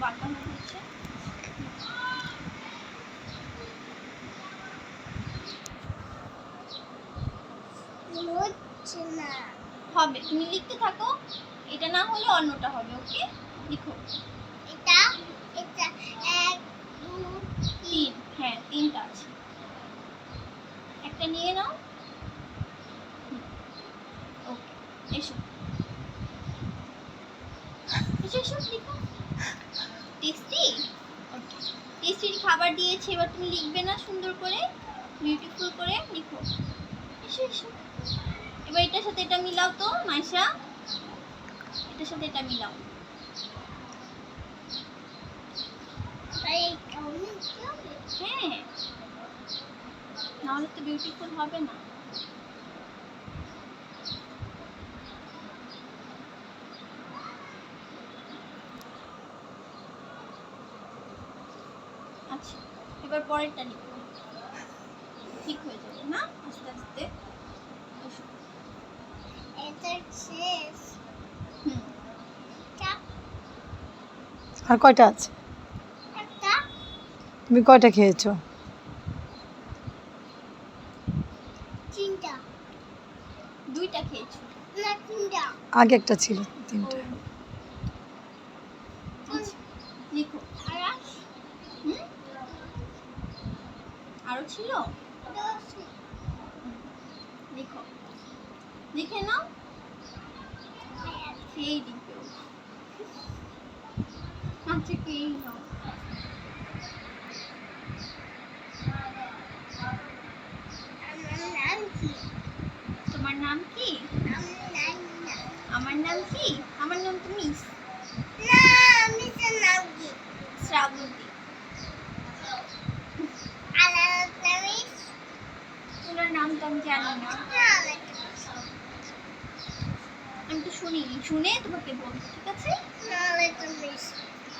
হয়ে হচ্ছে হবে তুমি লিখতে থাকো। এটা না হলে অন্যটা হবে ওকে? লিখো। এটা এটা এক তিন। হ্যাঁ তিনটা আছে। একটা নিয়ে নাও। ওকে এসো। এসো এসো লিখো। টেস্টি টেস্টির খাবার দিয়েছে এবার তুমি লিখবে না সুন্দর করে বিউটিফুল করে লিখো। এসো এসো। এবার এটার সাথে এটা মিলাও তো মাইশা। এটার সাথে এটা মিলাও। হ্যাঁ। নাহলে তো বিউটিফুল হবে না। এবার পরেরটা লিখো ঠিক হয়ে যাবে না? আস্তে আস্তে। আর কয়টা আছে? একটা। তুমি কয়টা খেয়েছো? দুইটা খেয়েছো। না তিনটা। আগে একটা ছিল তিনটা আচ্ছা লিখো আর হুম আরও ছিল? দশ লিখো লিখে নাও। সেই লিখবে আচ্ছা নাও। কি তোমার নাম কি? আমার নাম কি? আমার নাম তো মিস। না নাম কি? শ্রাবন্তী। নাম তো আমি জানি না। আমি তো শুনিনি শুনে তোমাকে বলব ঠিক আছে?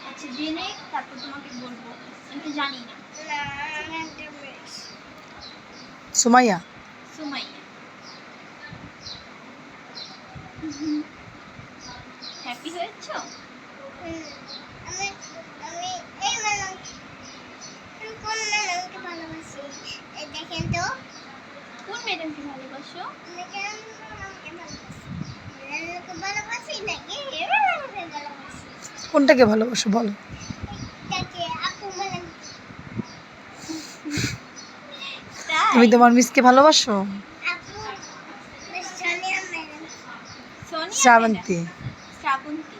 আচ্ছা জেনে তারপর তোমাকে বলব। আমি তো জানি না। সুমাইয়া? সুমাইয়া। হ্যাপি হয়েছো? আমি আমি ভালোবাসি? কোনটাকে ভালোবাসো বলো? তুমি তোমার মিসকে ভালোবাসো? শ্রাবন্তী। শ্রাবন্তী।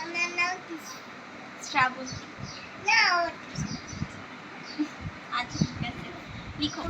আমার নাম কি শ্রাবন্তী আচ্ছা ঠিক আছে। লিখো।